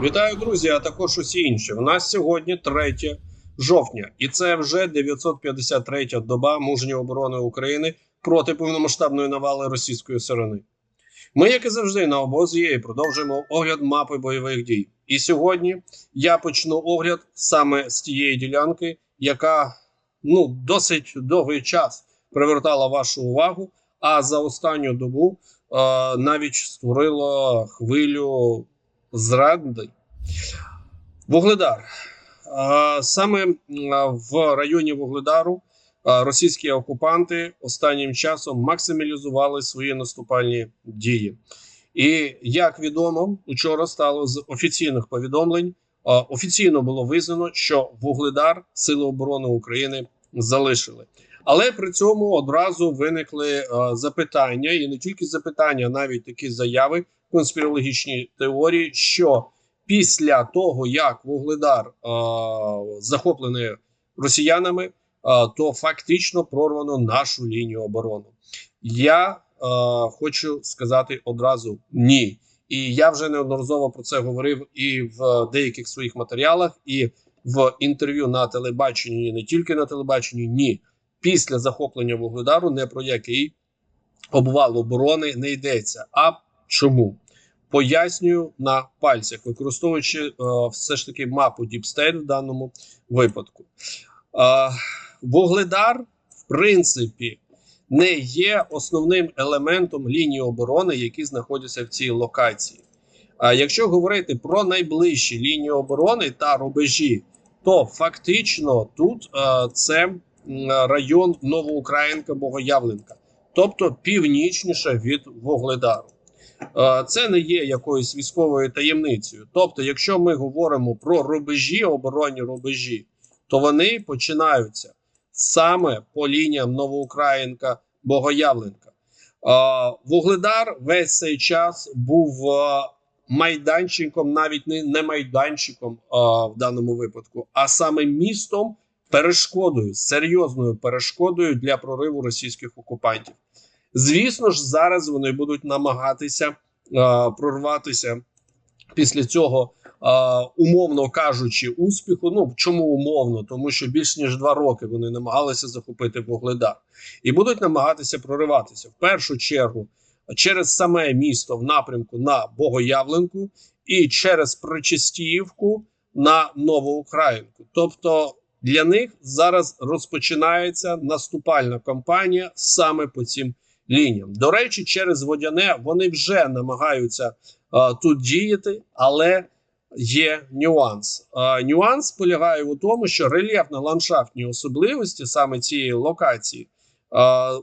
Вітаю, друзі, а також усі інші. У нас сьогодні 3 жовтня, і це вже 953-я доба мужньої оборони України проти повномасштабної навали російської сторони. Ми, як і завжди, на обозі продовжуємо огляд мапи бойових дій. І сьогодні я почну огляд саме з тієї ділянки, яка ну досить довгий час привертала вашу увагу. А за останню добу е, навіть створила хвилю зради. Вугледар. Саме в районі Вугледару російські окупанти останнім часом максималізували свої наступальні дії. І як відомо, учора стало з офіційних повідомлень. Офіційно було визнано, що Вугледар Сили оборони України залишили. Але при цьому одразу виникли запитання, і не тільки запитання, а навіть такі заяви, конспірологічні теорії, що після того, як Вугледар е, захоплений росіянами, е, то фактично прорвано нашу лінію оборони. Я е, хочу сказати одразу ні. І я вже неодноразово про це говорив і в деяких своїх матеріалах, і в інтерв'ю на телебаченні, не тільки на телебаченні. Ні, після захоплення Вугледару не про який обвал оборони не йдеться. А чому? Пояснюю на пальцях, використовуючи е, все ж таки мапу State в даному випадку. Е, Вугледар, в принципі, не є основним елементом лінії оборони, які знаходяться в цій локації. А якщо говорити про найближчі лінії оборони та рубежі, то фактично тут е, це район Новоукраїнка Богоявленка, тобто північніше від Вугледару. Е, Це не є якоюсь військовою таємницею. Тобто, якщо ми говоримо про рубежі, оборонні рубежі, то вони починаються саме по лініям Новоукраїнка Богоявленка. Е, Вугледар весь цей час був е, майданчиком, навіть не, не майданчиком в даному випадку, а саме містом перешкодою, серйозною перешкодою для прориву російських окупантів. Звісно ж, зараз вони будуть намагатися е, прорватися після цього, е, умовно кажучи, успіху. Ну чому умовно? Тому що більш ніж два роки вони намагалися захопити Вугледар і будуть намагатися прориватися в першу чергу через саме місто в напрямку на Богоявленку і через Причистіївку на Новоукраїнку. Тобто для них зараз розпочинається наступальна кампанія саме по цим лініям. До речі, через водяне вони вже намагаються е, тут діяти, але є нюанс. Е, нюанс полягає у тому, що рельєфно-ландшафтні особливості саме цієї локації е,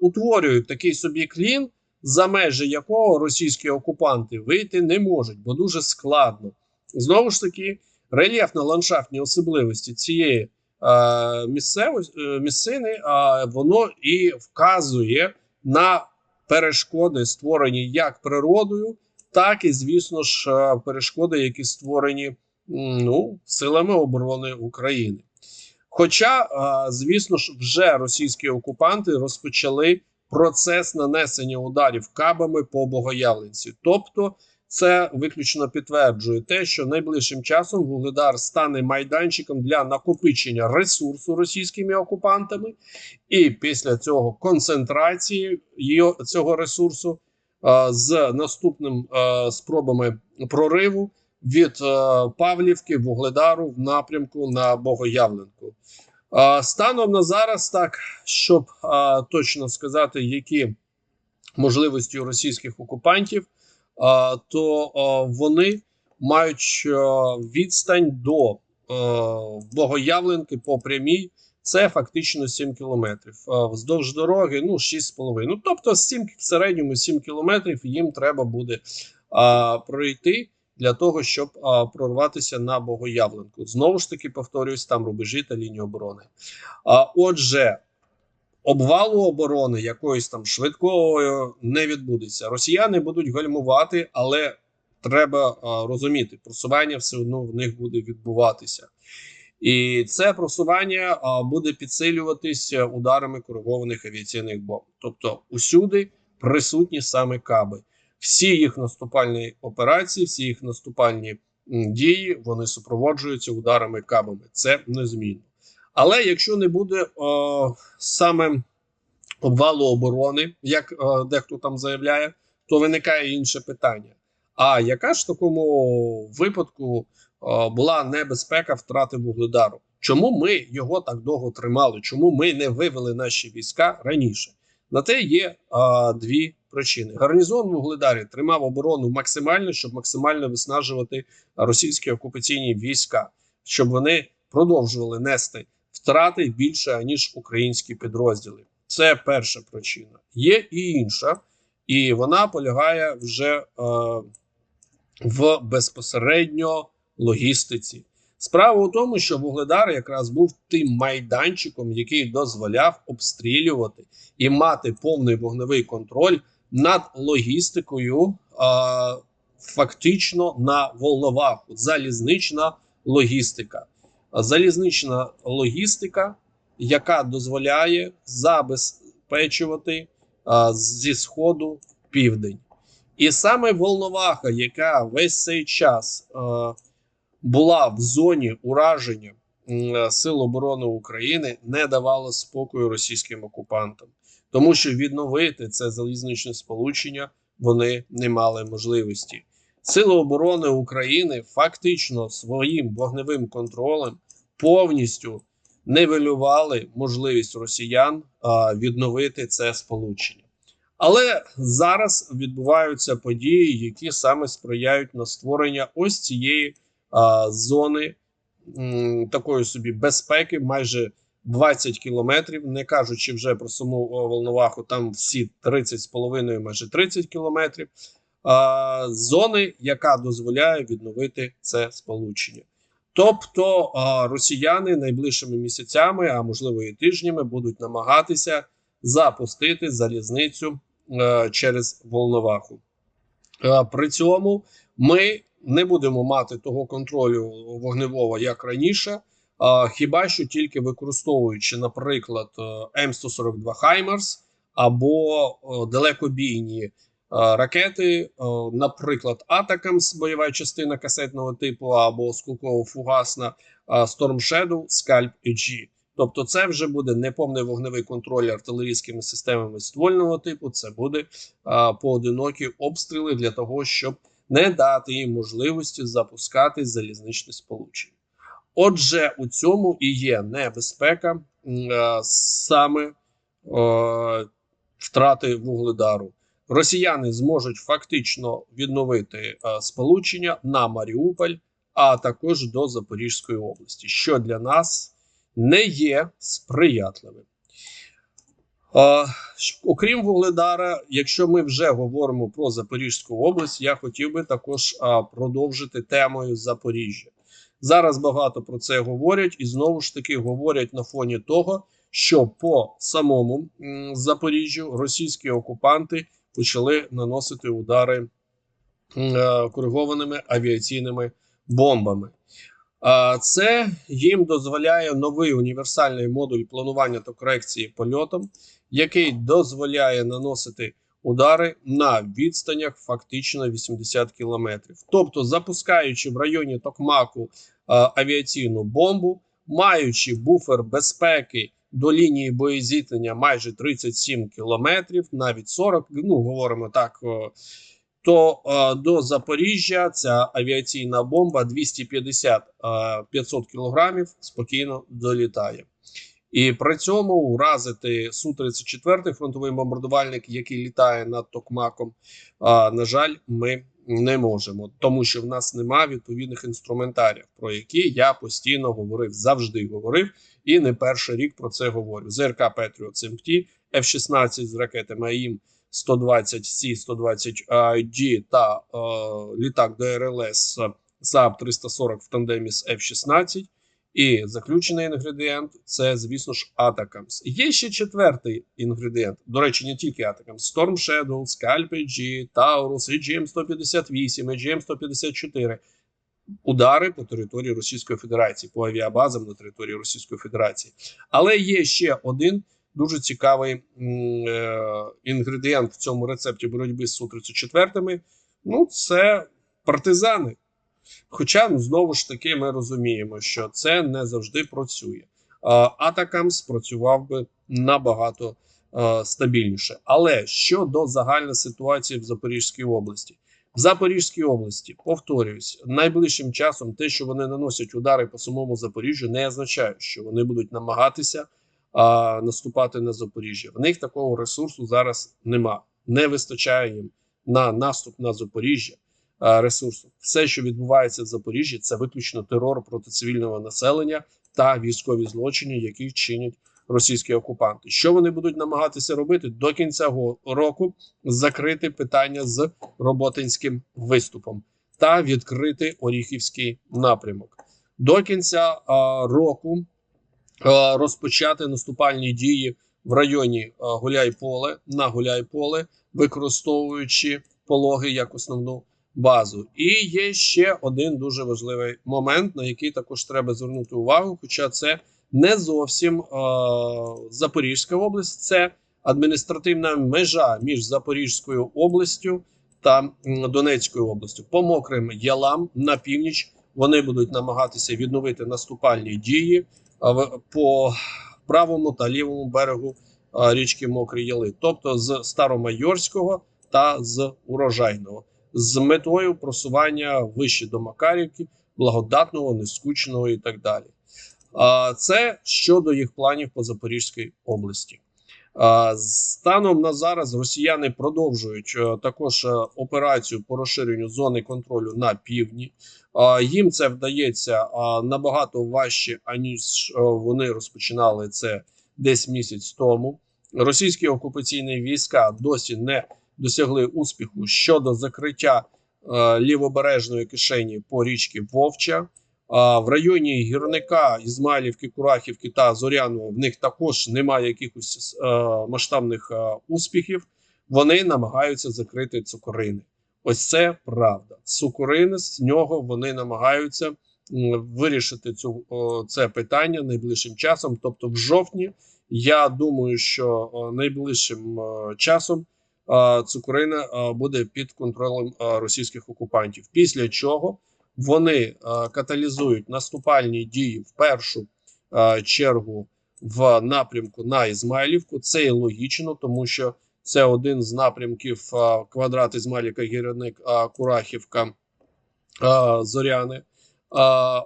утворюють такий собі клін, за межі якого російські окупанти вийти не можуть, бо дуже складно. Знову ж таки, рельєфно-ландшафтні особливості цієї місцевості е, місцини, е, воно і вказує на перешкоди, створені як природою, так і, звісно ж, е, перешкоди, які створені ну, силами оборони України. Хоча, е, звісно ж, вже російські окупанти розпочали процес нанесення ударів кабами по Богоявленці. Тобто, це виключно підтверджує те, що найближчим часом Вугледар стане майданчиком для накопичення ресурсу російськими окупантами, і після цього концентрації цього ресурсу е, з наступним е, спробами прориву від е, Павлівки Вугледару в напрямку на Богоявленку. Станом на зараз, так щоб точно сказати, які можливості у російських окупантів, то вони мають відстань до Богоявленки по прямій. Це фактично 7 кілометрів. Вздовж дороги ну 6,5. Ну тобто 7, в середньому 7 кілометрів їм треба буде а, пройти для того, щоб а, прорватися на Богоявленку. Знову ж таки, повторюсь, там рубежі та лінії оборони. А, отже, обвалу оборони якоїсь там швидкою не відбудеться. Росіяни будуть гальмувати, але треба а, розуміти, просування все одно в них буде відбуватися. І це просування а, буде підсилюватися ударами коригованих авіаційних бомб. Тобто, усюди присутні саме каби. Всі їх наступальні операції, всі їх наступальні дії вони супроводжуються ударами кабами. Це незмінно. Але якщо не буде о, саме обвалу оборони, як е, дехто там заявляє, то виникає інше питання. А яка ж в такому випадку е, була небезпека втрати вугледару? Чому ми його так довго тримали? Чому ми не вивели наші війська раніше? На те є е, дві причини. Гарнізон Вугледарі тримав оборону максимально, щоб максимально виснажувати російські окупаційні війська, щоб вони продовжували нести втрати більше ніж українські підрозділи. Це перша причина. Є і інша, і вона полягає вже е, в безпосередньо логістиці. Справа у тому, що Вугледар якраз був тим майданчиком, який дозволяв обстрілювати і мати повний вогневий контроль над логістикою, е, фактично на Волноваху. Залізнична логістика. Залізнична логістика, яка дозволяє забезпечувати зі сходу південь. І саме Волноваха, яка весь цей час була в зоні ураження Сил оборони України, не давала спокою російським окупантам, тому що відновити це залізничне сполучення вони не мали можливості. Сили оборони України фактично своїм вогневим контролем повністю нивелювали можливість росіян відновити це сполучення. Але зараз відбуваються події, які саме сприяють на створення ось цієї зони такої собі безпеки, майже 20 кілометрів, не кажучи вже про саму Волноваху, там всі 30 з половиною, майже 30 кілометрів. а, Зони, яка дозволяє відновити це сполучення. Тобто росіяни найближчими місяцями, а можливо і тижнями, будуть намагатися запустити залізницю е, через Волноваху. Е, при цьому ми не будемо мати того контролю вогневого як раніше, хіба що тільки використовуючи, наприклад, е, М142 Хаймерс або далекобійні ракети, е, наприклад, Атакамс, бойова частина касетного типу, або скулково-фугасна е, Storm Shadow, Scalp EG. Тобто, це вже буде не повний вогневий контроль артилерійськими системами ствольного типу. Це буде поодинокі обстріли для того, щоб не дати їм можливості запускати залізничне сполучення. Отже, у цьому і є небезпека саме втрати вугледару. Росіяни зможуть фактично відновити сполучення на Маріуполь, а також до Запорізької області, що для нас не є сприятливим. А, окрім Вугледара, якщо ми вже говоримо про Запорізьку область, я хотів би також продовжити темою Запоріжжя. Зараз багато про це говорять, і знову ж таки говорять на фоні того, що по самому Запоріжжю російські окупанти почали наносити удари е, коригованими авіаційними бомбами. Це їм дозволяє новий універсальний модуль планування та корекції польотом, який дозволяє наносити удари на відстанях фактично 80 кілометрів. Тобто, запускаючи в районі Токмаку авіаційну бомбу, маючи буфер безпеки до лінії боєзіткнення майже 37 кілометрів, навіть 40, ну говоримо так. то е, до Запоріжжя ця авіаційна бомба 250 е, 500 кілограмів спокійно долітає. І при цьому уразити Су-34 фронтовий бомбардувальник, який літає над Токмаком, е, на жаль, ми не можемо, тому що в нас немає відповідних інструментарів, про які я постійно говорив, завжди говорив, і не перший рік про це говорю. ЗРК Петріот СМТ, F-16 з ракетами АІМ 120 Сі 120 G та е, літак ДРЛС САП 340 в тандемі з F-16. І заключений інгредієнт це, звісно ж, Атакамс. Є ще четвертий інгредієнт. До речі, не тільки Атакамс. Storm Shadow, Scalp AG, Taurus, EGM 158, EGM 154. Удари по території Російської Федерації, по авіабазам на території Російської Федерації. Але є ще один дуже цікавий е, інгредієнт в цьому рецепті боротьби з Су-34. Ну, це партизани. Хоча ну, знову ж таки ми розуміємо, що це не завжди працює. Атакам спрацював би набагато стабільніше. Але щодо загальної ситуації в Запорізькій області, в Запорізькій області повторююсь, найближчим часом те, що вони наносять удари по самому Запоріжжю, не означає, що вони будуть намагатися а, наступати на Запоріжжя. В них такого ресурсу зараз нема. Не вистачає їм на наступ на Запоріжжя ресурсу. Все, що відбувається в Запоріжжі, це виключно терор проти цивільного населення та військові злочини, які чинять російські окупанти. Що вони будуть намагатися робити до кінця року? Закрити питання з роботинським виступом та відкрити Оріхівський напрямок. До кінця а, року а, розпочати наступальні дії в районі Гуляйполе на Гуляйполе, використовуючи пологи як основну базу. І є ще один дуже важливий момент, на який також треба звернути увагу. Хоча це не зовсім е, Запорізька область, це адміністративна межа між Запорізькою областю та Донецькою областю. По мокрим ялам на північ вони будуть намагатися відновити наступальні дії по правому та лівому берегу річки Мокрі Яли, тобто з Старомайорського та з Урожайного, з метою просування вище до Макарівки, благодатного, нескучного і так далі. А, Це щодо їх планів по Запорізькій області. Станом на зараз росіяни продовжують е, також е, операцію по розширенню зони контролю на півдні. Їм це вдається набагато важче, аніж е, вони розпочинали це десь місяць тому. Російські окупаційні війська досі не досягли успіху щодо закриття е, лівобережної кишені по річці Вовча. В районі гірника Ізмайлівки, Курахівки та Зоряного в них також немає якихось е, масштабних е, успіхів. Вони намагаються закрити цукорини. Ось це правда. Цукорини з нього вони намагаються вирішити цю це питання найближчим часом. Тобто, в жовтні, я думаю, що найближчим часом цукорина е, буде під контролем російських окупантів. Після чого вони каталізують наступальні дії в першу чергу в напрямку на Ізмайлівку. Це і логічно, тому що це один з напрямків квадрат Ізмайлівка, Гірник, Курахівка, Зоряни.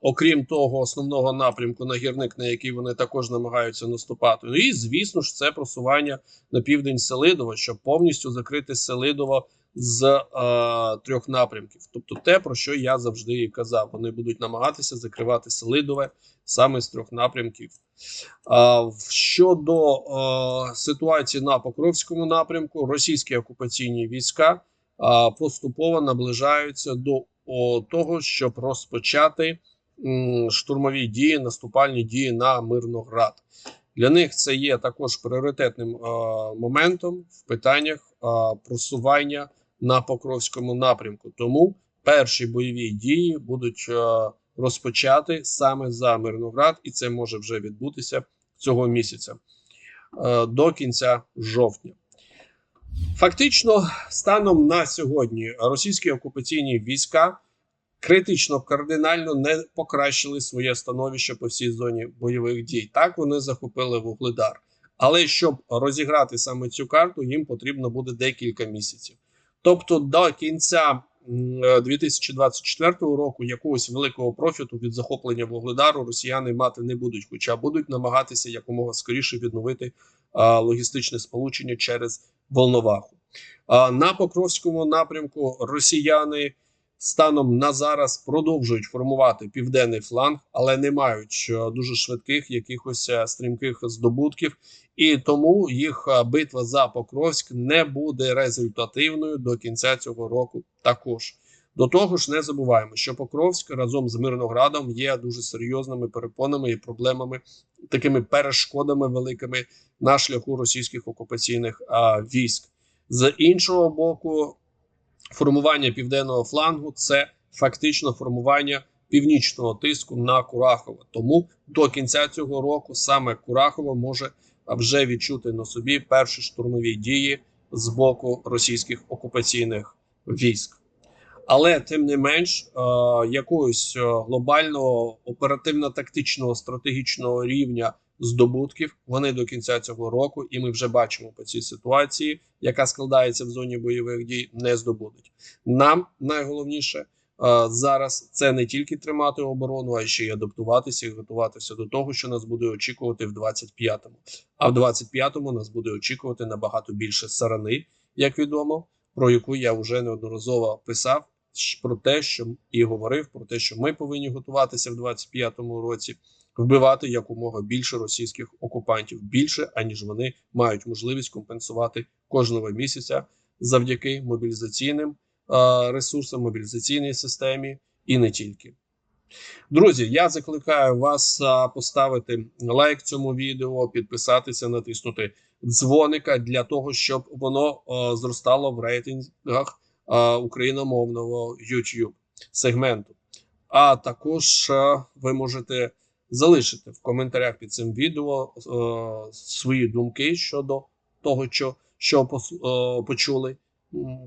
Окрім того, основного напрямку на гірник, на який вони також намагаються наступати. Ну і звісно ж, це просування на південь Селидова, щоб повністю закрити Селидово з е, трьох напрямків. Тобто, те, про що я завжди і казав, вони будуть намагатися закривати Селидове саме з трьох напрямків. А, щодо е, ситуації на Покровському напрямку, російські окупаційні війська поступово наближаються до того, щоб розпочати штурмові дії, наступальні дії на Мирноград. Для них це є також пріоритетним моментом в питаннях просування на Покровському напрямку. Тому перші бойові дії будуть розпочати саме за Мирноград, і це може вже відбутися цього місяця е, до кінця жовтня. Фактично, станом на сьогодні російські окупаційні війська критично кардинально не покращили своє становище по всій зоні бойових дій. Так вони захопили вугледар. Але щоб розіграти саме цю карту, їм потрібно буде декілька місяців. Тобто, до кінця м, е, 2024 року якогось великого профіту від захоплення вугледару росіяни мати не будуть, хоча будуть намагатися якомога скоріше відновити а, логістичне сполучення через Волноваху. А, на Покровському напрямку росіяни станом на зараз продовжують формувати південний фланг, але не мають е, дуже швидких якихось е, стрімких здобутків, і тому їх е, битва за Покровськ не буде результативною до кінця цього року. Також до того ж, не забуваємо, що Покровськ разом з Мирноградом є дуже серйозними перепонами і проблемами, такими перешкодами великими на шляху російських окупаційних а, військ. З іншого боку, формування південного флангу це фактично формування північного тиску на Курахово. Тому до кінця цього року саме Курахово може вже відчути на собі перші штурмові дії з боку російських окупаційних військ. Але тим не менш, е, якогось е, глобального оперативно-тактичного стратегічного рівня здобутків вони до кінця цього року, і ми вже бачимо по цій ситуації, яка складається в зоні бойових дій, не здобудуть. Нам найголовніше е, зараз це не тільки тримати оборону, а ще й адаптуватися і готуватися до того, що нас буде очікувати в 25-му. А в 25-му нас буде очікувати набагато більше сарани, як відомо, про яку я вже неодноразово писав. Про те, що і говорив, про те, що ми повинні готуватися в 25-му році, вбивати якомога більше російських окупантів, більше аніж вони мають можливість компенсувати кожного місяця завдяки мобілізаційним е, ресурсам, мобілізаційній системі і не тільки. Друзі, я закликаю вас поставити лайк цьому відео, підписатися, натиснути дзвоника для того, щоб воно зростало в рейтингах україномовного YouTube сегменту. А також ви можете залишити в коментарях під цим відео е, свої думки щодо того, що, що е, почули.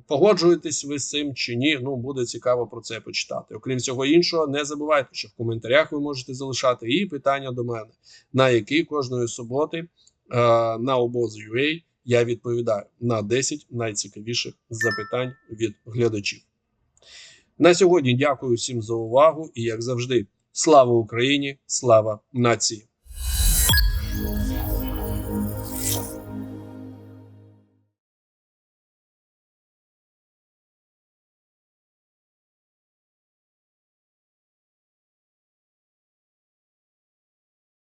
Погоджуєтесь ви з цим чи ні? Ну буде цікаво про це почитати. Окрім всього іншого, не забувайте, що в коментарях ви можете залишати і питання до мене, на які кожної суботи е, на обоз.ua я відповідаю на 10 найцікавіших запитань від глядачів. На сьогодні дякую всім за увагу і, як завжди, слава Україні, слава нації!